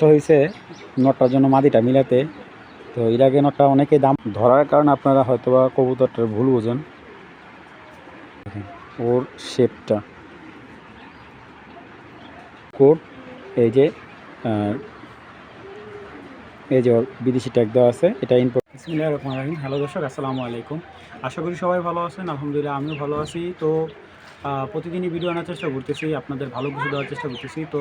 কষ্ট হয়েছে নটটার জন্য মাদিটা মিলাতে। তো এর আগে নটটা অনেকে দাম ধরার কারণে আপনারা হয়তো বা কবুতরটার ভুল বোঝেন। ওর শেপটা কোট, এই যে এই যে বিদেশি ট্যাগ দেওয়া আছে, এটা রহিম। হ্যালো দর্শক, আসসালামু আলাইকুম। আশা করি সবাই ভালো আছেন। আলহামদুলিল্লাহ, আমিও ভালো আছি। তো প্রতিদিনই ভিডিও আনার চেষ্টা করতেছি, আপনাদের ভালো কিছু দেওয়ার চেষ্টা করতেছি। তো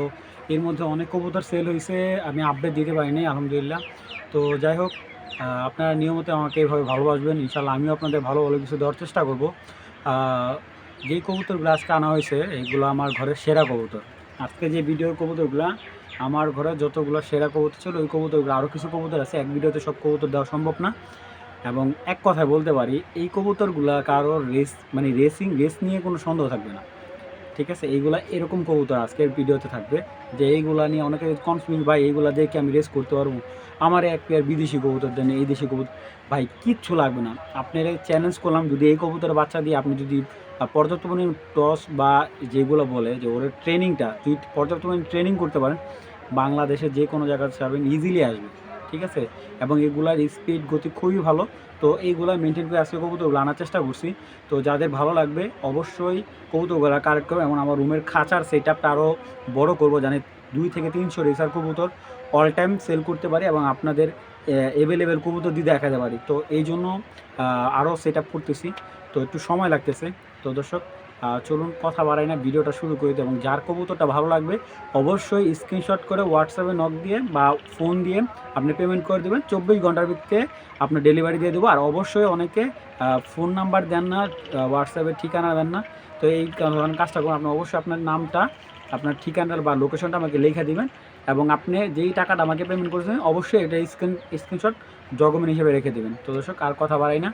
এর মধ্যে অনেক কবুতর সেল হয়েছে, আমি আপডেট দিতে পারিনি, আলহামদুলিল্লাহ। তো যাই হোক আপনারা নিয়মিত আমাকে এইভাবে ভালোবাসবেন ইনশাল্লাহ আমিও আপনাদের ভালো ভালো কিছু দেওয়ার চেষ্টা করব। যেই কবুতরগুলো আজকে আনা হয়েছে এইগুলো আমার ঘরের সেরা কবুতর। আজকে যে ভিডিওর কবুতরগুলো, আমার ঘরে যতগুলো সেরা কবুতর ছিল, ওই কবুতরগুলো আরও কিছু কবুতর আছে, এক ভিডিওতে সব কবুতর দেওয়া সম্ভব না। এবং এক কথায় বলতে পারি, এই কবুতরগুলা কারও রেস মানে রেসিং রেস নিয়ে কোনো সন্দেহ থাকবে না। ঠিক আছে? এইগুলা এরকম কবুতর আজকের ভিডিওতে থাকবে, যে এইগুলা নিয়ে অনেকে কনফিউজ ভাই, এইগুলা দেখে আমি রেস করতে পারব। আমার এক পেয়ার বিদেশি কবুতর দেন, এই দেশি কবুতর। ভাই, কিচ্ছু লাগবে না। আপনার চ্যালেঞ্জ করলাম, যদি এই কবুতরের বাচ্চা দিয়ে আপনি যদি পর্যাপ্ত পরিমাণ টস বা যেগুলো বলে যে ওর ট্রেনিংটা যদি পর্যাপ্ত পরিমাণ ট্রেনিং করতে পারেন, বাংলাদেশের যে কোনো জায়গায় যাবেন ইজিলি আসবে। ঠিক আছে? এবং এগুলার স্পিড গতি খুবই ভালো। তো এইগুলা মেনটেন করে আজকে কবুতরগুলো আনার চেষ্টা করছি। তো যাদের ভালো লাগবে, অবশ্যই কবুতরগুলো কালেক্ট করব এবং আমার রুমের খাঁচার সেট আপটা আরও বড়ো করব, জানি দুই থেকে তিনশো রেসার কবুতর অল টাইম সেল করতে পারি এবং আপনাদের অ্যাভেলেবেল কবুতর দিয়ে দেখাতে পারি। তো এই জন্য আরও সেট করতেছি। তো একটু সময় লাগতেছে। তো দর্শক চলুন কথা বাড়াই না, ভিডিওটা শুরু করে দিই এবং যার কবুতরটা ভালো লাগবে অবশ্যই স্ক্রিনশট করে হোয়াটসঅ্যাপে নক দিয়ে বা ফোন দিয়ে আপনি পেমেন্ট করে দেবেন। চব্বিশ ঘণ্টার ভিত্তিতে আপনার ডেলিভারি দিয়ে দেবো। আর অবশ্যই অনেকে ফোন নাম্বার দেন না হোয়াটসঅ্যাপে ঠিকানা দেন না। তো এই কাজটা করুন। আপনি অবশ্যই আপনার নামটা, আপনার ঠিকানা বা লোকেশনটা আমাকে লিখে দিবেন এবং আপনি যেই টাকাটা আমাকে পেমেন্ট করেছেন, অবশ্যই এটা স্ক্রিন স্ক্রিনশট ডকুমেন্ট হিসেবে রেখে দেবেন। তো দর্শক, আর কথা বাড়াই না।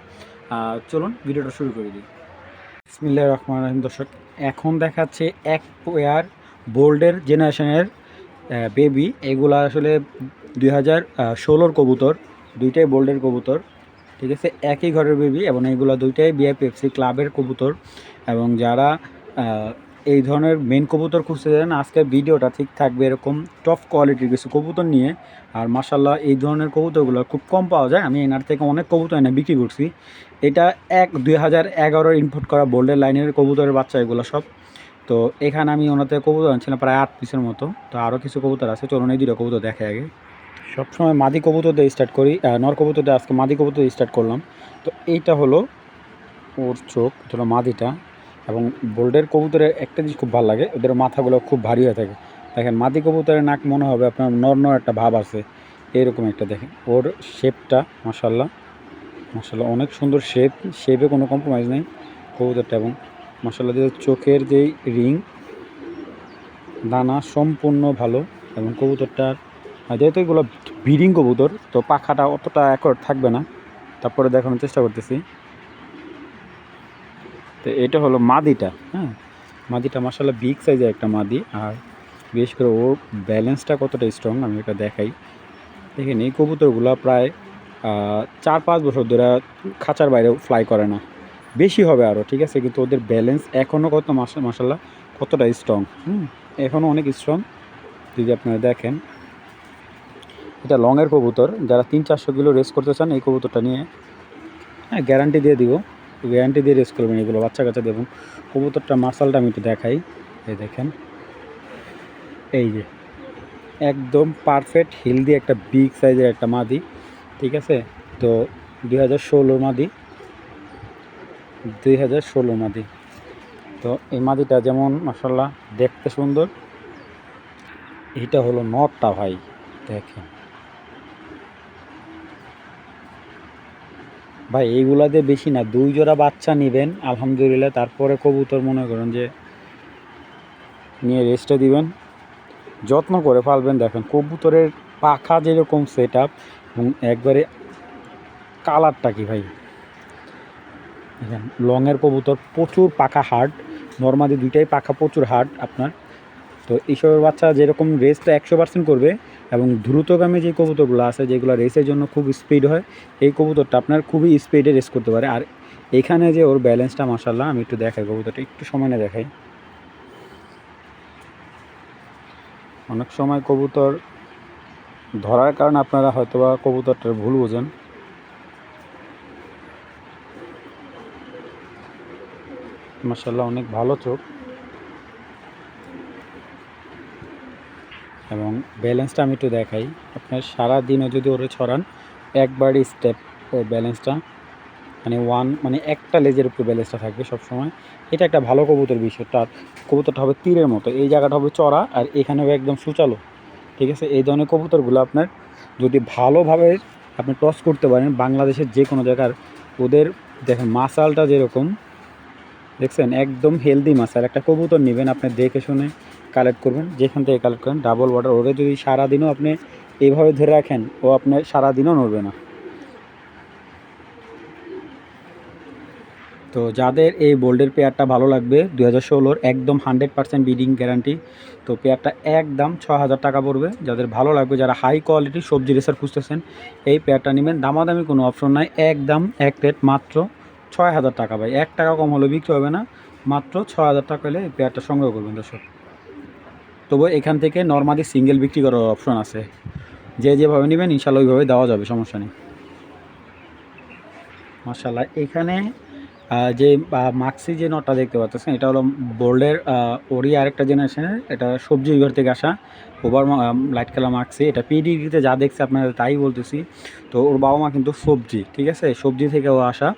চলুন, ভিডিওটা শুরু করে দিই। বিসমিল্লাহির রহমানির রহিম। দর্শক, এখন দেখাচ্ছে এক পেয়ার বোল্ডের জেনারেশনের বেবি এগুলা আসলে দুই হাজার ষোলোর কবুতর, দুইটাই বোল্ডের কবুতর, ঠিক আছে? একই ঘরের বেবি এবং এইগুলো দুইটাই বিআইপিএফসি ক্লাবের কবুতর এবং যারা এই ধরনের মেন কবুতর খুঁজতে চান, আজকের ভিডিওটা ঠিক থাকবে এরকম টপ কোয়ালিটির কিছু কবুতর নিয়ে। আর মাসাল্লাহ এই ধরনের কবুতরগুলো খুব কম পাওয়া যায়। আমি এনার থেকে অনেক কবুতর এনে বিক্রি করছি। এটা এক দুই হাজার এগারোর ইনপুট করা বোল্ডের লাইনের কবুতরের বাচ্চা এগুলো সব। তো এখানে আমি ওনাতে কবুতর আনছিলাম প্রায় আট পিসের মতো। তো আরও কিছু কবুতর আছে, চলুন এই দুটো কবুতর দেখে আগে। সবসময় মাদি কবুতর দিয়ে স্টার্ট করি নর কবুতর দিয়ে আজকে মাদি কবুতর দিয়ে স্টার্ট করলাম। তো এইটা হলো ওর চোখ হলো মাদিটা। এবং বোল্ডের কবুতরের একটা জিনিস খুব ভালো লাগে, ওদের মাথাগুলো খুব ভারী হয়ে থাকে। দেখেন, মাদি কবুতরের নাক মনে হবে আপনার নর নর একটা ভাব আছে, এরকম একটা দেখেন। ওর শেপটা মাসাল্লাহ মাসাল্লাহ অনেক সুন্দর শেপ শেপে কোনো কম্প্রোমাইজ নেই কবুতরটা এবং মাসাল্লাহ যে চোখের যেই রিং দানা সম্পূর্ণ ভালো এবং কবুতরটার যেহেতু এগুলো ব্রিডিং কবুতর, তো পাখাটা অতটা অ্যাকর্ড থাকবে না। তারপরে দেখানোর চেষ্টা করতেছি। তো এটা হলো মাদিটা হ্যাঁ? মাদিটা মাসাল্লাহ বিগ সাইজের একটা মাদি আর বিশেষ করে ওর ব্যালেন্সটা কতটা স্ট্রং আমি এটা দেখাই। দেখেন এই কবুতরগুলো প্রায় চার পাঁচ বছর ধরে খাঁচার বাইরে ফ্লাই করে না। বেশি হবে আরও ঠিক আছে? কিন্তু ওদের ব্যালেন্স এখনও কত মাসা মাসাল্লাহ কতটা স্ট্রং হুম এখনও অনেক স্ট্রং যদি আপনারা দেখেন, এটা লংয়ের কবুতর। যারা তিন চারশো কিলো রেস করতে চান, এই কবুতরটা নিয়ে হ্যাঁ গ্যারান্টি দিয়ে দিব। গ্যারান্টি দিয়ে রেস করবেন এগুলো, বাচ্চা কাচ্চা দেবেন কবুতরটা মার্শালটা আমি একটু দেখাই। এই দেখেন। এই যে, একদম পারফেক্ট হেলদি একটা বিগ সাইজের একটা মাদি। ঠিক আছে? তো দুই হাজার ষোলো মাদি। দুই হাজার ষোলো মাদি। তো এই মাদিটা যেমন মাসাল্লাহ দেখতে সুন্দর এইটা হলো নটটা ভাই, দেখেন। ভাই, এইগুলা এইগুলাতে বেশি না, দুই জোড়া বাচ্চা নেবেন, আলহামদুলিল্লাহ। তারপরে কবুতর মনে করেন যে নিয়ে রেস্টে দিবেন। যত্ন করে পালবেন, দেখেন। কবুতরের পাখা যেরকম সেট এবং একবারে কালারটা কি ভাই? দেখেন, লংয়ের কবুতর, প্রচুর পাখা হার্ড। নর্মালি দুইটাই পাখা, প্রচুর হার্ড আপনার। তো এইসবের বাচ্চা যেরকম রেসটা একশো পার্সেন্ট করবে এবং দ্রুতগামী যে কবুতরগুলো আছে, যেগুলো রেসের জন্য খুব স্পিড হয়, এই কবুতরটা আপনার খুবই স্পিডে রেস করতে পারে। আর এখানে যে ওর ব্যালেন্সটা মাসাল্লাহ আমি একটু দেখাই কবুতরটা, একটু সময় না দেখাই। অনেক সময় কবুতর ধরার কারণে আপনারা হয়তোবা কবুতরটার ভুল বোঝেন। মাসাল্লাহ অনেক ভালো চোখ। এবং ব্যালেন্সটা আমি একটু দেখাই। আপনার সারা দিনও যদি ওরে ছড়ান, একবারই স্টেপ ওই ব্যালেন্সটা মানে ওয়ান মানে একটা লেজের উপরে ব্যালেন্সটা থাকবে সবসময়। এটা একটা ভালো কবুতর বিষয়। তার কবুতরটা হবে তীরের মতো। এই জায়গাটা হবে চড়া আর এখানে হবে একদম সুচালো। ঠিক আছে? এই ধরনের কবুতরগুলো আপনার যদি ভালোভাবে আপনি টস করতে পারেন বাংলাদেশের যে কোনো জায়গার, ওদের দেখেন মাসালটা যেরকম, দেখছেন? একদম হেলদি মাসাল। একটা কবুতর নেবেন, আপনি দেখে শুনে কালেক্ট করবেন, যেখান থেকে কালেক্ট করেন ডাবল ওয়াটার ওদের যদি সারাদিনও আপনি এইভাবে ধরে রাখেন, ও আপনার সারাদিনও নড়বে না। তো যাদের এই বোল্ডের পেয়ারটা ভালো লাগবে দু হাজার ষোলোর একদম হান্ড্রেড পার্সেন্ট বিডিং গ্যারান্টি, তো পেয়ারটা একদম ছ হাজার টাকা পড়বে। যাদের ভালো লাগবে, যারা হাই কোয়ালিটি সবজি রেসার খুঁজতেছেন, এই পেয়ারটা নেবেন। দামাদামি কোনো অপশন নাই, একদম এক রেট মাত্র ছয় হাজার টাকা ভাই। এক টাকা কম হলে বিক্রি হবে না, মাত্র ছ হাজার টাকা হলে এই পেয়ারটা সংগ্রহ করবেন দর্শক। তবু এখান থেকে নর্মালি সিঙ্গেল বিক্রি করার অপশন আছে। যে যেভাবে নেবেন, ইনশাল্লাহ ওইভাবে দেওয়া যাবে, সমস্যা নেই। মার্শাল্লাহ এখানে যে মাক্সি যে নটটা দেখতে পাচ্ছেন, এটা হলো বোল্ডের ওরই আরেকটা জেনারেশনের এটা সবজি বিভাগ থেকে আসা ওভার লাইট কালার মাক্সি, এটা পিডিতে যা দেখছে আপনারা তাই বলতেছি। তো ওর বাবা মা কিন্তু সবজি, ঠিক আছে? সবজি থেকে ও আসা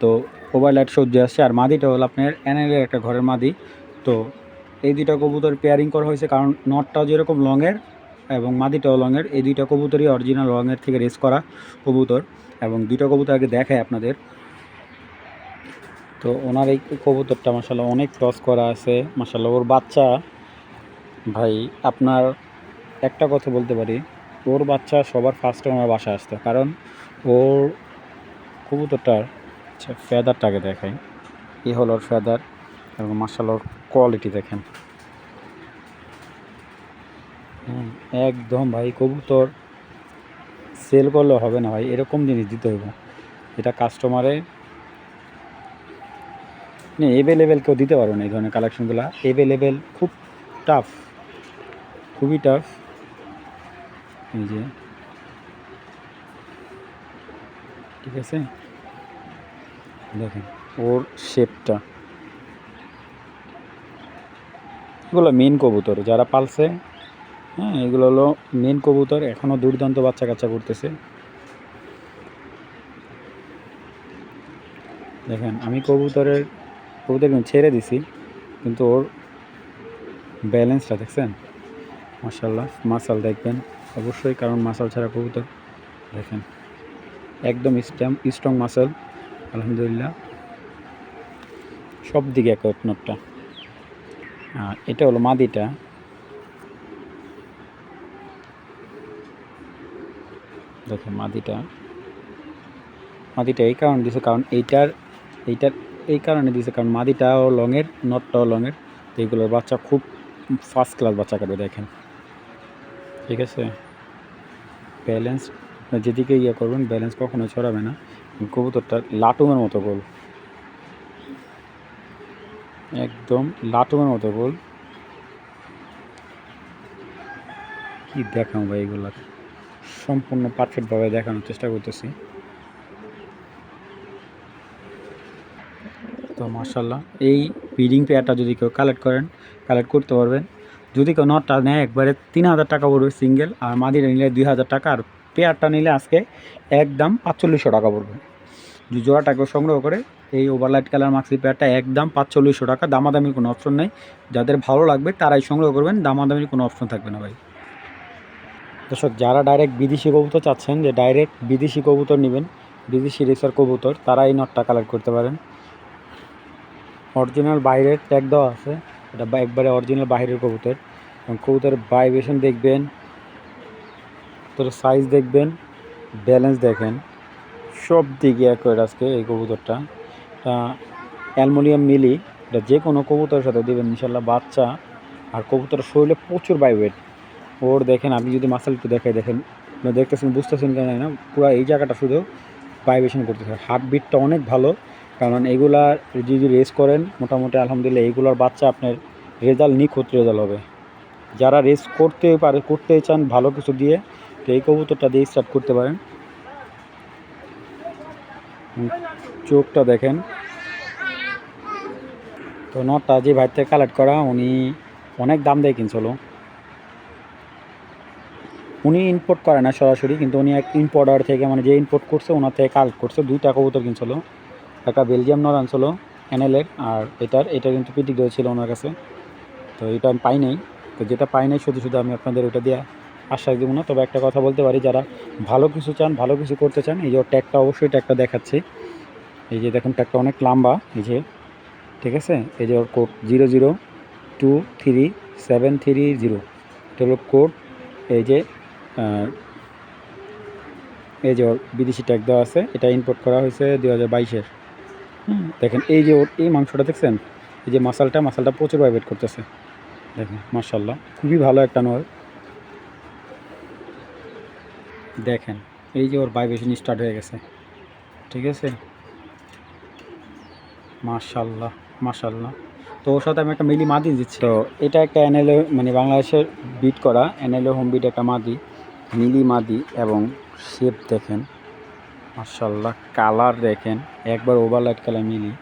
তো ওভার লাইট সবজি আসছে, আর মাদিটা হলো আপনার এনএলের একটা ঘরের মাদি। তো এই দুইটা কবুতর পেয়ারিং করা হয়েছে, কারণ নটটাও যেরকম লংয়ের এবং মাদিটাও লংয়ের এই দুইটা কবুতরই অরিজিনাল লংয়ের থেকে রেস করা কবুতর। এবং দুইটা কবুতর আগে দেখায় আপনাদের। তো ওনার এই কবুতরটা মাসাল্লাহ অনেক ক্রস করা আছে। মাসাল্লাহ ওর বাচ্চা ভাই আপনার একটা কথা বলতে পারি ওর বাচ্চা সবার ফার্স্টে আমার বাসায় আসতো কারণ ওর কবুতরটার আচ্ছা ফেদারটাকে দেখাই। এ হল ওর ফেদার এবং মাসাল্লাহ ওর কোয়ালিটি দেখেন। হুম, একদম ভাই কবুতর সেল করলে হবে না ভাই এরকম জিনিস দিতে হবে এটা কাস্টমারে না এভেলেবেল কেউ দিতে পারবে না এই ধরনের কালেকশনগুলো এভেলেবেল খুব টাফ খুবই টাফ এই যে। ঠিক আছে? দেখেন, ওর শেপটা এগুলো মেন কবুতর, যারা পালছে হ্যাঁ এগুলো হলো মেন কবুতর এখনও দুর্দান্ত বাচ্চা কাচ্চা করতেছে দেখেন, আমি কবুতরের কবুতর কিন্তু ছেড়ে দিছি, কিন্তু ওর ব্যালেন্সটা দেখছেন? মাসাল্লাহ মাসাল দেখবেন, অবশ্যই, কারণ মাসাল ছাড়া কবুতর, দেখেন, একদম স্ট্যাম স্ট্রং মাসাল আলহামদুলিল্লাহ, সব দিকে এক নটটা। আর এটা হলো মাদিটা। দেখেন মাদিটা। মাদিটা এই কারণ দিছে, কারণ এইটার এইটার এই কারণে দিছে কারণ মাদিটাও লংয়ের, নটটাও লংয়ের। তো এইগুলোর বাচ্চা খুব ফার্স্ট ক্লাস বাচ্চা কাটবে, দেখেন। ঠিক আছে? ব্যালেন্স যেদিকে ইয়ে করবেন ব্যালেন্স কখনো ছড়াবে না। কবুতরটা লাটুমের মতো গোল। একদম লাটুমের মতো গোল। কি দেখাও ভাই এগুলা সম্পূর্ণ পারফেক্টভাবে দেখানোর চেষ্টা করতেছি। তো মার্শাল্লাহ এই ব্রিডিং পেয়ারটা যদি কেউ কালেক্ট করেন কালেক্ট করতে পারবেন। যদি কেউ নটটা নেয়, একবারে তিন হাজার টাকা পড়বে সিঙ্গেল আর মাদিটা নিলে দুই হাজার টাকা, আর পেয়ারটা নিলে আজকে একদম পাঁচচল্লিশশো টাকা পড়বে। যদি জোড়াটা কেউ সংগ্রহ করে, এই ওভারলাইট কালার মাক্সি পেয়ারটা একদম পাঁচচল্লিশশো টাকা, দামাদামির কোনো অপশন নেই। যাদের ভালো লাগবে, তারাই সংগ্রহ করবেন, দামাদামির কোনো অপশন থাকবে না ভাই। দর্শক, যারা ডাইরেক্ট বিদেশি কবুতর চাচ্ছেন, যে ডাইরেক্ট বিদেশি কবুতর নেবেন, বিদেশি রেসার কবুতর তারা এই নটটা কালেক্ট করতে পারেন। অরিজিনাল বাইরের ট্যাগ দেওয়া আছে। এটা একবারে অরিজিনাল বাইরের কবুতর। এবং কবুতরের ভাইব্রেশন দেখবেন তোর সাইজ দেখবেন ব্যালেন্স দেখেন। সব দিকে একবার আজকে এই কবুতরটা। অ্যালমোনিয়াম মিলি এটা যে কোনো কবুতরের সাথে দেবেন ইনশাল্লাহ বাচ্চা আর কবুতরের শরীরে প্রচুর বাইওয়েট ওর দেখেন, আপনি যদি মাসাল একটু দেখাই, দেখেন দেখতেছেন, বুঝতেছেন কেন না, পুরো এই জায়গাটা শুধু ভাইব্রেশন করতেছে। হার্টবিটটা অনেক ভালো। কারণ এগুলা যদি রেস করেন, মোটামুটি আলহামদুলিল্লাহ এইগুলোর বাচ্চা আপনার রেজাল্ট নিখুঁত রেজাল্ট হবে। যারা রেস করতে পারে, করতে চান ভালো কিছু দিয়ে, তো এই কবুতরটা দিয়ে স্টার্ট করতে পারেন। চোখটা দেখেন। তো নটটা যে ভাই থেকে কালেক্ট করা, উনি অনেক দাম দিয়ে কিনছিল। উনি ইম্পোর্ট করে না সরাসরি, কিন্তু উনি এক ইম্পোর্টার থেকে মানে যে ইম্পোর্ট করছে, ওনার থেকে কালেক্ট করছে, দুইটা কবুতর কিনছিল। একটা বেলজিয়াম নর আনছিল এনএলের আর এটার এটা কিন্তু পিটিক ছিল ওনার কাছে। তো এটা আমি পাই নাই। তো যেটা পাই নাই শুধু শুধু আমি আপনাদের ওটা দিয়ে আশ্বাস দেবো না। তবে একটা কথা বলতে পারি, যারা ভালো কিছু চান, ভালো কিছু করতে চান, এই যে ট্যাগটা, অবশ্যই ট্যাগটা দেখাচ্ছি। এই যে দেখুন, ট্যাগটা অনেক লম্বা। এই যে, ঠিক আছে? এই যে ওর code zero zero two three seven three zero. এটা কোড, এই যে এই যে বিদেশি ট্যাগ দেওয়া আছে, এটা ইম্পোর্ট করা হয়েছে দু হাজার বাইশের। দেখেন, এই যে ওর এই মাংসটা দেখছেন? এই যে মাসালটা মাসালটা প্রচুর ভাইব্রেট করতেছে। দেখেন মার্শাল্লাহ খুবই ভালো একটা নয়। দেখেন, এই যে ওর ভাইব্রেশন স্টার্ট হয়ে গেছে। ঠিক আছে? মার্শাল্লাহ মার্শাল্লাহ তো ওর সাথে আমি একটা মিলি মাদি দিচ্ছি। তো এটা একটা এনএলএ মানে বাংলাদেশের বিট করা এনএলএ হোম বিট একটা মাদি, মিলি মাদি এবং শেপ দেখেন। মার্শাল্লাহ কালার দেখেন, একবার ওভারলাইট কালার মিলি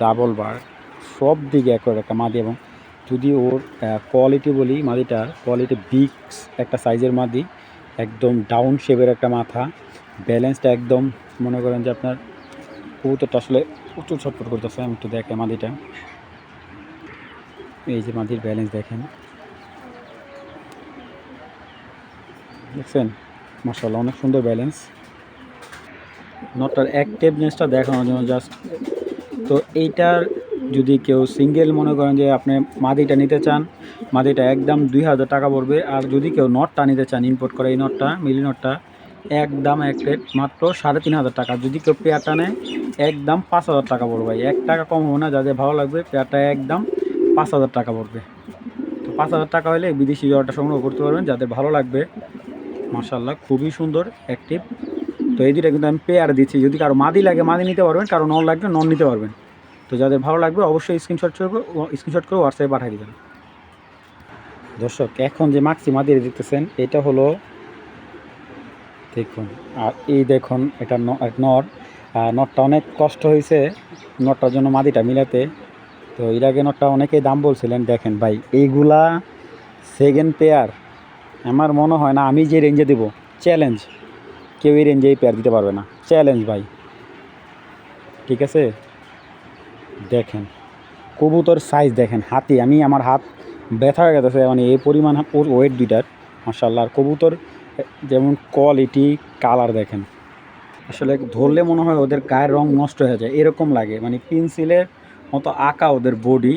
ডাবল বার সব দিকে একবার একটা মাদি এবং যদি ওর কোয়ালিটি বলি মাদিটার কোয়ালিটি বিগ একটা সাইজের মাদি, একদম ডাউন শেপের একটা মাথা ব্যালেন্সটা একদম, মনে করেন যে আপনার কবুতরটা আসলে প্রচুর ছটফট করতেছে, আমি একটু দেখে মাদিটা। এই যে মাদির ব্যালেন্স দেখেন। দেখছেন? মাসাল্লাহ অনেক সুন্দর ব্যালেন্স নটটার অ্যাক্টিভনেসটা দেখানোর জন্য জাস্ট তো এইটার যদি কেউ সিঙ্গেল মনে করেন যে আপনি মাদিটা নিতে চান, মাদিটা একদম দুই হাজার টাকা পড়বে। আর যদি কেউ নটটা নিতে চান ইম্পোর্ট করা এই নটটা, মিলি নটটা, একদম এক প্লেট মাত্র সাড়ে তিন হাজার টাকা। যদি কেউ পেয়ারটা নেয়, একদম পাঁচ হাজার টাকা পড়বে এক টাকা কম হবে না, যাদের ভালো লাগবে, পেয়ারটা একদম পাঁচ হাজার টাকা পড়বে। তো পাঁচ হাজার টাকা হলে বিদেশি জ্বরটা সংগ্রহ করতে পারবেন, যাদের ভালো লাগবে। মার্শাল্লাহ খুবই সুন্দর অ্যাক্টিভ তো এই দুটা কিন্তু আমি পেয়ার দিচ্ছি। যদি কারও মাদি লাগে, মাদি নিতে পারবেন, কারও নন লাগবে নন নিতে পারবেন। তো যাদের ভালো লাগবে, অবশ্যই স্ক্রিনশট করে স্ক্রিনশট করে হোয়াটসঅ্যাপে পাঠিয়ে দেবেন। দর্শক, এখন যে মাক্সি মাদি দেখতেছেন, এটা হলো, দেখুন, আর এই দেখুন, এটা নট নটটা অনেক কষ্ট হয়েছে নটটার জন্য মাদিটা মিলাতে। তো এর আগে নটটা অনেকেই দাম বলছিলেন, দেখেন ভাই, এইগুলা সেকেন্ড পেয়ার আমার মনে হয় না, আমি যে রেঞ্জে দেবো চ্যালেঞ্জ কেউ এই রেঞ্জে এই পেয়ার দিতে পারবে না। চ্যালেঞ্জ ভাই। ঠিক আছে? দেখেন, কবুতর সাইজ দেখেন, হাতি। আমি আমার হাত ব্যথা হয়ে গেছে মানে এই পরিমাণ ওর ওয়েট দুইটার মার্শাল্লাহ আর কবুতর যেমন কোয়ালিটি কালার দেখেন। আসলে ধরলে মনে হয় ওদের গায়ের রং নষ্ট হয়ে যায়, এরকম লাগে। মানে পেন্সিলের মতো আঁকা ওদের বডি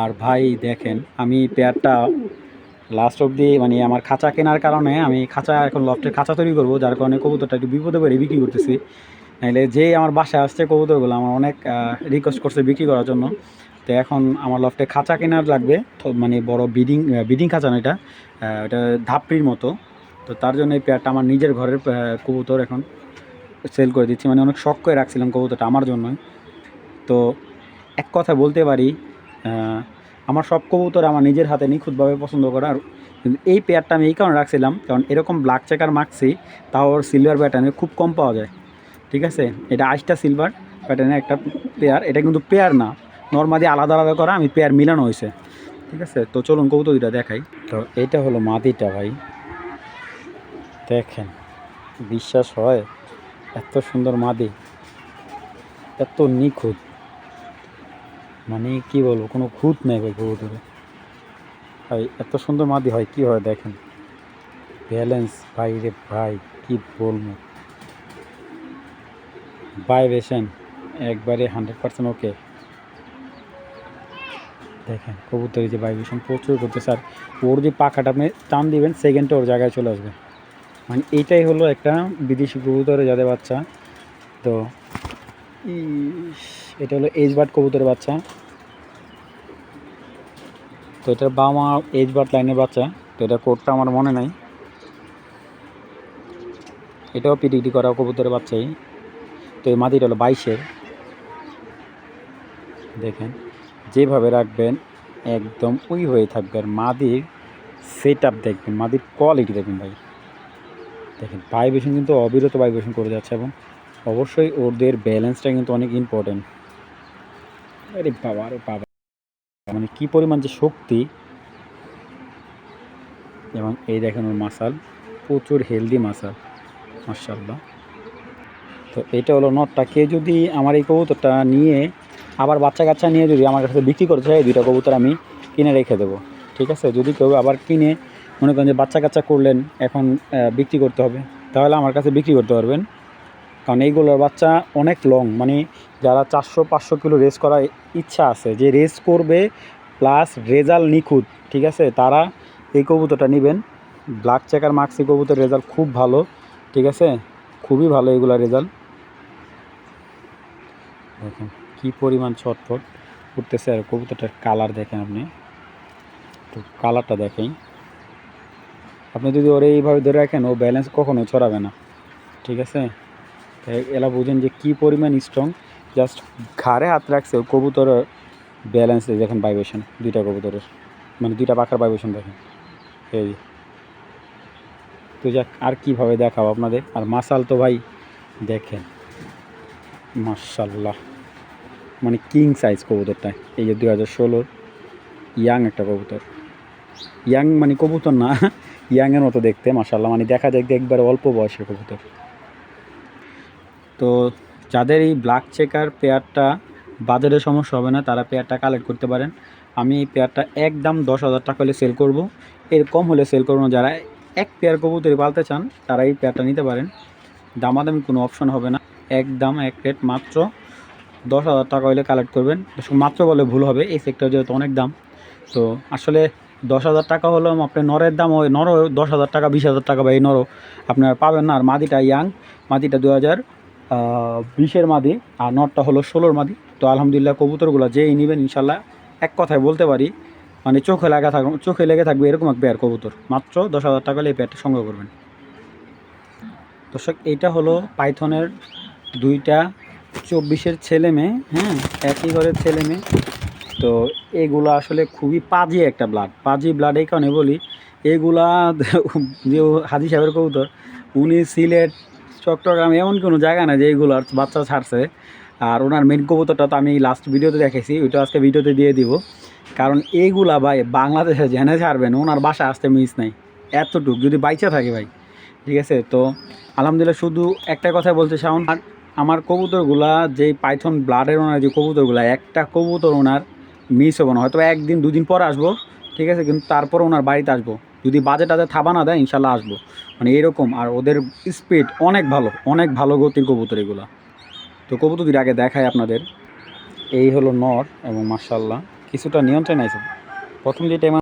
আর ভাই দেখেন, আমি পেয়ারটা লাস্ট অবধি মানে আমার খাঁচা কেনার কারণে আমি খাঁচা এখন লফটের খাঁচা তৈরি করব, যার কারণে কবুতরটা একটু বিপদে পড়ে বিক্রি করতেছি। নাহলে যেই আমার বাসায় আসছে, কবুতরগুলো আমার অনেক রিকোয়েস্ট করছে বিক্রি করার জন্য। তো এখন আমার লফটে খাঁচা কেনার লাগবে মানে বড় বিডিং বিডিং খাঁচা না এটা এটা ধাপড়ির মতো। তো তার জন্য এই পেয়ারটা আমার নিজের ঘরের কবুতর এখন সেল করে দিচ্ছি। মানে অনেক শখ করে রাখছিলাম কবুতরটা আমার জন্যই। তো এক কথা বলতে পারি আমার সব কবুতর আমার নিজের হাতে নিখুঁতভাবে পছন্দ করা কিন্তু এই পেয়ারটা আমি এই কারণে রাখছিলাম, কারণ এরকম ব্ল্যাক চেকার মাখছি, তাও ওর সিলভার প্যাটার্নে খুব কম পাওয়া যায়। ঠিক আছে? এটা আইসটা সিলভার প্যাটার্নের একটা পেয়ার এটা কিন্তু পেয়ার না। নর্মালি আলাদা আলাদা করা, আমি পেয়ার মিলানো হয়েছে। ঠিক আছে? তো চলুন কবুতর দুইটা দেখাই। তো এটা হলো মাদিটা ভাই। দেখেন, বিশ্বাস হয়? এত সুন্দর মাদি। এত নিখুঁত। মানে কি বলব, কোনো খুঁত নেই ভাই কবুতরে। ভাই, এত সুন্দর মাদি হয়, কি হয় দেখেন। ব্যালেন্স, ভাই রে ভাই, কি বলব। ভাইব্রেশন একবারে হান্ড্রেড পার্সেন্ট ওকে। দেখেন কবুতরের যে ভাইব্রেশন প্রচুর করতেছে, আর ওর যে পাখাটা আপনি টান দিবেন সেকেন্ডে ওর জায়গায় চলে আসবে। মানে এইটাই হলো একটা বিদেশি কবুতরের যাদের বাচ্চা। তো এটা হলো এজ বার্ড কবুতরের বাচ্চা। তো এটার বাবা এজ বার্ড লাইনের বাচ্চা। তো এটা কোডটা আমার মনে নাই। এটাও পিটিটি করা কবুতরের বাচ্চাই। তো এই মাটিটা হলো বাইশের। দেখেন, যেভাবে রাখবেন, একদম ওই হয়ে থাকবে। আর মাদির সেট আপ দেখবেন মাদির কোয়ালিটি দেখবেন ভাই। দেখেন ভাইব্রেশন কিন্তু অবিরত ভাইব্রেশন করে যাচ্ছে এবং অবশ্যই ওদের ব্যালেন্সটা কিন্তু অনেক ইম্পর্টেন্ট আরে বাবা আরে বাবা। মানে কী পরিমাণ যে শক্তি। এবং এই দেখেন ওর মাসাল, প্রচুর হেলদি মাসাল মার্শাল্লাহ তো এটা হলো নটটা। কে যদি আমার এই কবুতরটা নিয়ে, আবার বাচ্চা কাচ্চা নিয়ে যদি আমার কাছে বিক্রি করতে এই দুইটা কবুতর আমি কিনে রেখে দেবো। ঠিক আছে? যদি কেউ আবার কিনে, মনে করেন যে বাচ্চা কাচ্চা করলেন, এখন বিক্রি করতে হবে, তাহলে আমার কাছে বিক্রি করতে পারবেন। কারণ এইগুলোর বাচ্চা অনেক লং মানে যারা চারশো, পাঁচশো কিলো রেস করার ইচ্ছা আছে, যে রেস করবে প্লাস রেজাল্ট নিখুঁত, ঠিক আছে? তারা এই কবুতরটা নেবেন। ব্ল্যাক চেকার মাক্সি কবুতর রেজাল্ট খুব ভালো, ঠিক আছে? খুবই ভালো এগুলা রেজাল্ট দেখুন, কী পরিমাণ ছটফট উঠতেছে আর কবুতরটার কালার দেখেন আপনি। তো কালারটা দেখেন। আপনি যদি ওরে এইভাবে ধরে রাখেন, ও ব্যালেন্স কখনো ছড়াবে না, ঠিক আছে? এলা বুঝেন যে কী পরিমাণ স্ট্রং জাস্ট ঘাড়ে হাত রাখছে কবুতরের ব্যালেন্স দেখেন ভাইব্রেশন দুইটা কবুতরের মানে দুইটা পাখার ভাইব্রেশন দেখেন। এই। তো যাক, আর কীভাবে দেখাবো আপনাদের? আর মাসাল তো ভাই, দেখেন। মার্শাল্লাহ মানে কিং সাইজ কবুতরটা। এই যে দুই হাজার ষোলোর ইয়াং একটা কবুতর। ইয়াং মানে কবুতর না ইয়াংয়ের মতো দেখতে মার্শাল্লাহ মানে দেখা দেখতে একবারে অল্প বয়সের কবুতর। তো যাদের এই ব্ল্যাক চেকার পেয়ারটা বাজারে সমস্যা হবে না, তারা পেয়ারটা কালেক্ট করতে পারেন। আমি এই পেয়ারটা একদম দশ হাজার টাকা হলে সেল করব। এর কম হলে সেল করব যারা এক পেয়ার কবুতরি পালতে চান, তারা এই পেয়ারটা নিতে পারেন। দামাদামি কোনো অপশন হবে না। একদম এক রেট মাত্র দশ হাজার টাকা হলে কালেক্ট করবেন। মাত্র বলে ভুল হবে, এই সেক্টর যেহেতু অনেক দাম। তো আসলে দশ হাজার টাকা হলেও আপনার নরের দাম ওই নরও দশ হাজার টাকা, বিশ হাজার টাকা বা এই নরও। আপনার পাবেন না। আর মাদিটা ইয়াং মাদিটা দু হাজার বিশের মাদি আর নটটা হলো ষোলোর মাদি। তো আলহামদুলিল্লাহ কবুতরগুলো যেই নেবেন, ইনশাল্লাহ এক কথায় বলতে পারি মানে চোখে লাগা থাকবে চোখে লেগে থাকবে এরকম এক পেয়ার কবুতর। মাত্র দশ হাজার টাকা হলে এই পেয়ারটা সংগ্রহ করবেন। দর্শক, এইটা হলো পাইথনের দুইটা চব্বিশের ছেলে মেয়ে হ্যাঁ একই ঘরের ছেলে মেয়ে। তো এগুলো আসলে খুবই পাজি একটা ব্লাড পাজি ব্লাড এই কারণে বলি, এগুলা যে হাজি সাহেবের কবুতর, উনি সিলেট চট্টগ্রাম এমন কোনো জায়গা না যে এইগুলো বাচ্চা ছাড়ছে। আর ওনার মেন কবুতরটা তো আমি লাস্ট ভিডিওতে দেখেছি, ওইটা আজকে ভিডিওতে দিয়ে দিব। কারণ এইগুলা ভাই বাংলাদেশে জেনে ছাড়বেন, ওনার বাসা আসতে মিস নাই। এতটুক, যদি বাইচা থাকে ভাই। ঠিক আছে? তো আলহামদুলিল্লাহ শুধু একটা কথাই বলতে চাউন আর আমার কবুতরগুলা যে পাইথন ব্লাডের ওনার যে কবুতরগুলা, একটা কবুতর ওনার মিস হব না। হয়তো একদিন, দুদিন পর আসব, ঠিক আছে? কিন্তু তারপর ওনার বাড়িতে আসব। যদি বাজেট আজে থাবা না দেয়, ইনশাল্লাহ আসব। মানে এরকম, আর ওদের স্পিড অনেক ভালো অনেক ভালো গতির কবুতর এগুলা। তো কবুতর দুটো আগে দেখায় আপনাদের। এই হলো নর এবং মার্শাল্লাহ কিছুটা নিয়ন্ত্রণ আছে। প্রথম যে টাইম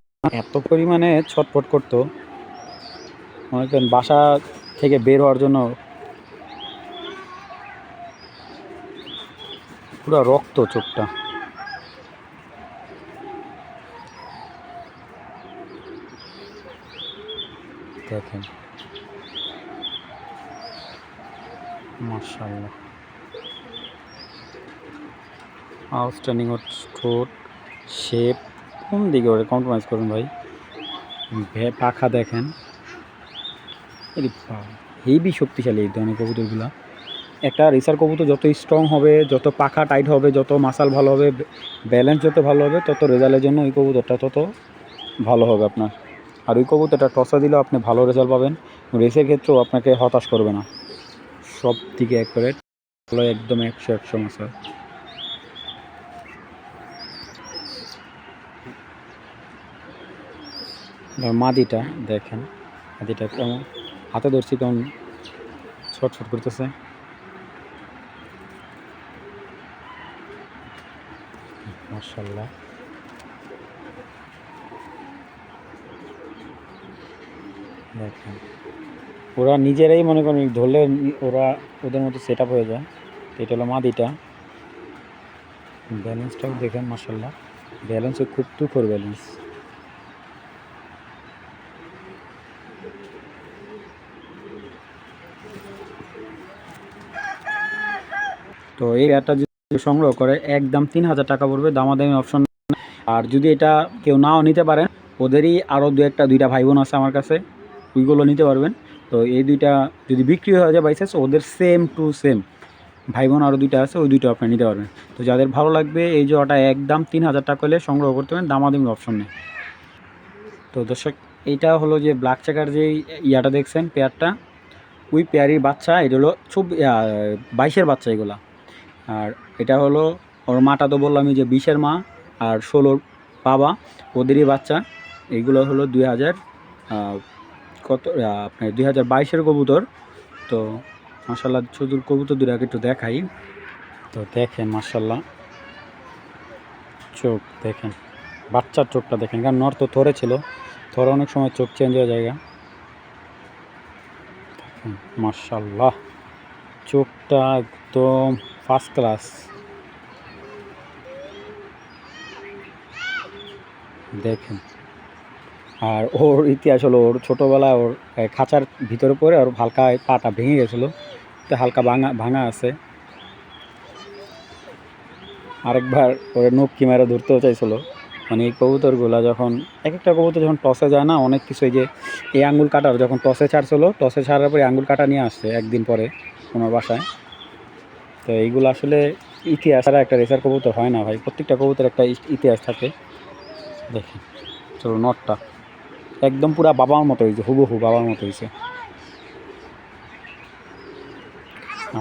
এত পরিমাণে ছটফট করতো, মনে করেন বাসা থেকে বের হওয়ার জন্য পুরো রক্ত চোখটা। দেখেন মার্শাল্লাহ আউটস্ট্যান্ডিং ওর ঠোঁট শেপ কোন দিকে ওরে কম্প্রোমাইজ করুন ভাই? পাখা দেখেন। হেভি শক্তিশালী এই ধরনের কবুতরগুলা। একটা রেসার কবুতর যত স্ট্রং হবে, যত পাখা টাইট হবে, যত মাসাল ভালো হবে ব্যালেন্স যত ভালো হবে, তত রেজাল্টের জন্য ওই কবুতরটা তত ভালো হবে আপনার। আর ওই কবুতরটা টসা দিলেও আপনি ভালো রেজাল্ট পাবেন। রেসের ক্ষেত্রেও আপনাকে হতাশ করবে না। সব দিকে একবারে ভালো একদম একশো একশো এবার মাদিটা দেখেন। মাদিটা কেমন? হাতে ধরছি কেমন? ছটফট করতেছে। মার্শাল্লাহ দেখেন। ওরা নিজেরাই মনে করেন ধরলে ওরা ওদের মতো সেট হয়ে যায়। তো এটা হলো মাদিটা। ব্যালেন্সটাও দেখেন মার্শাল্লাহ ব্যালেন্সও খুব তুখর ব্যালেন্স। তো এই একটা যদি সংগ্রহ করে, একদম তিন হাজার টাকা পড়বে, দামাদামি অপশন আর যদি এটা কেউ নাও নিতে পারেন ওদেরই আরও দু একটা, দুইটা ভাই বোন আছে আমার কাছে। ওইগুলো নিতে পারবেন। তো এই দুইটা যদি বিক্রি হয়ে যায় বাইসেস ওদের সেম টু সেম ভাই বোন আরও দুইটা আছে, ওই দুইটা আপনি নিতে পারবেন। তো যাদের ভালো লাগবে, এই জোড়াটা একদম তিন হাজার টাকা হলে সংগ্রহ করতে পারেন, দামাদামি অপশন নেই। তো দর্শক, এইটা হলো যে ব্ল্যাক চেকার যে ইয়াটা দেখছেন পেয়ারটা ওই পেয়ারির বাচ্চা, এটা হলো চব্বিশ বাইশের বাচ্চা এগুলা। আর এটা হলো, ওর মাটা তো বললামই যে বিশের মা আর ষোলোর বাবা, ওদেরই বাচ্চা। এইগুলো হলো দুই হাজার কত আপনার দুই হাজার বাইশের কবুতর। তো মাসাল্লাহ শুধু কবুতর দুটাকে একটু দেখাই। তো দেখেন মাসাল্লাহ চোখ দেখেন, বাচ্চার চোখটা দেখেন। কারণ নর তো থরে ছিল, থরে অনেক সময় চোখ চেঞ্জ হয়ে যায় মার্শাল্লাহ চোখটা একদম ফার্স্ট ক্লাস দেখেন আর ওর ইতিহাস হলো, ওর ছোটোবেলায় ওর খাঁচার ভিতরে পড়ে ওর হালকা পাটা ভেঙে গেছিল। তো হালকা ভাঙা ভাঙা আছে। আরেকবার ওর নখ কিমারা ধরতেও চাইছিলো। মানে এই কবুতরগুলো যখন এক একটা কবুতর যখন টসে যায় না, অনেক কিছু যে, এই আঙ্গুল কাটার যখন টসে ছাড়ছিল, টসে ছাড়ার পরে আঙ্গুল কাটা নিয়ে আসছে একদিন পরে ওনার বাসায়। তো এইগুলো আসলে ইতিহাস আর একটা রেসার কবুতর হয় না ভাই। প্রত্যেকটা কবুতর একটা ইতিহাস থাকে। দেখি, চলো নটটা। একদম পুরা বাবার মতো হয়েছে, হুবহু বাবার মতো হয়েছে।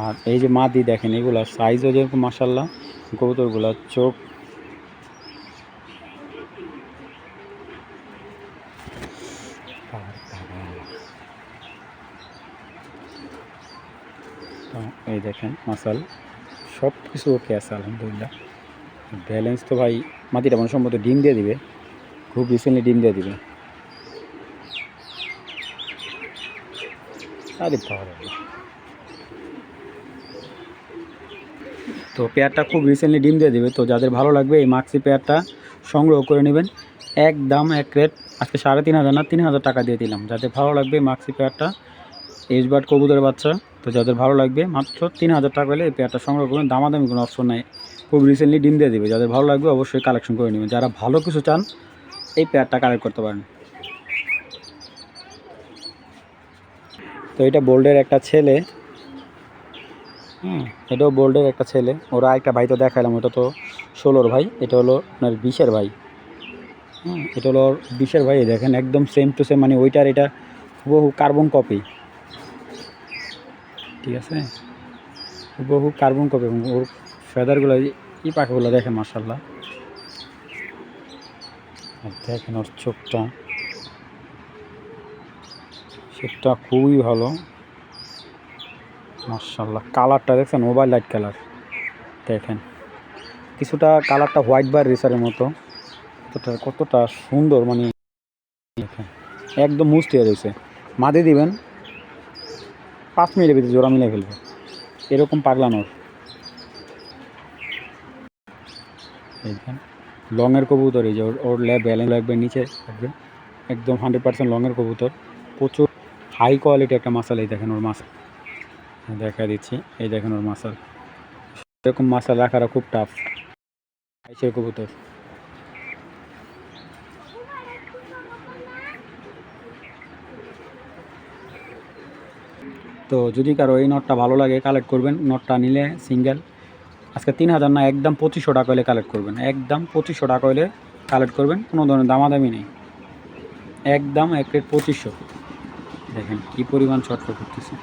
আর এই যে মাদি দেখেন, এগুলা সাইজও যেরকম মাসাল্লাহ কবুতরগুলার চোখ। এই দেখেন, মাসাল সব কিছু ওকে আছে, আলহামদুলিল্লাহ। ব্যালেন্স তো ভাই মাটিটা মনে সম্ভবত ডিম দিয়ে দিবে। খুব রিসেন্টলি ডিম দিয়ে দিবে। আরে বাবা তো পেয়ারটা খুব রিসেন্টলি ডিম দিয়ে দেবে, তো যাদের ভালো লাগবে এই মাক্সি পেয়ারটা সংগ্রহ করে নেবেন। এক দাম, এক রেট আজকে সাড়ে তিন হাজার না, তিন হাজার টাকা দিয়ে দিলাম। যাদের ভালো লাগবে মাক্সি পেয়ারটা, এজবার্ড কবুতরের বাচ্চা, তো যাদের ভালো লাগবে, মাত্র তিন হাজার টাকা হলে এই পেয়ারটা সংগ্রহ করবেন দামাদামি কোনো অপশন নাই। খুব রিসেন্টলি ডিম দিয়ে দেবে। যাদের ভালো লাগবে অবশ্যই কালেকশন করে নেবেন। যারা ভালো কিছু চান, এই পেয়ারটা কালেক্ট করতে পারেন। তো এটা বোল্ডের একটা ছেলে। হুম, এটাও বোল্ডের একটা ছেলে। ওরা একটা ভাই তো দেখালাম ওটা তো ষোলোর ভাই, এটা হলো আপনার বিশের ভাই। হুম, এটা হলো বিশের ভাই, দেখেন একদম সেম টু সেম মানে ওইটার এটা হুবহু কার্বন কপি ঠিক আছে? হুবহু কার্বন কপি ওর ফেদারগুলো ই পাখাগুলো দেখেন মার্শাল্লাহ দেখেন ওর চোখটা। চোখটা খুবই ভালো। মার্শাল্লাহ কালারটা দেখছেন মোবাইল লাইট কালার। দেখেন, কিছুটা কালারটা হোয়াইট বার রেসারের মতো। কতটা কতটা সুন্দর মানে দেখেন, একদম হয়ে রয়েছে। মাদে দিবেন, পাঁচ মিনিটের ভিতরে জোড়া মিলে ফেলবে। এরকম পাগলানোর দেখেন, লংয়ের কবুতর, এই যে ওর- ল্যাব ব্যালেন্স লাগবে, নিচে থাকবে একদম হান্ড্রেড পার্সেন্ট লংয়ের কবুতর। প্রচুর হাই কোয়ালিটি একটা মাসাল, এই দেখেন ওর মাসাল। দেখা দিচ্ছি। এই দেখেন ওর মাসাল। এরকম মাসাল রাখাটা খুব টাফ আইসের কবুতর। তো যদি কারও এই নটটা ভালো লাগে কালেক্ট করবেন। নটটা নিলে সিঙ্গেল আজকে তিন হাজার না, একদম পঁচিশশো টাকা হলে কালেক্ট করবেন। একদম পঁচিশশো টাকা হলে কালেক্ট করবেন। কোনো ধরনের দামাদামি নেই। একদম এক প্লেট পঁচিশশো। দেখেন কি পরিমাণ ছটফট করতেছে।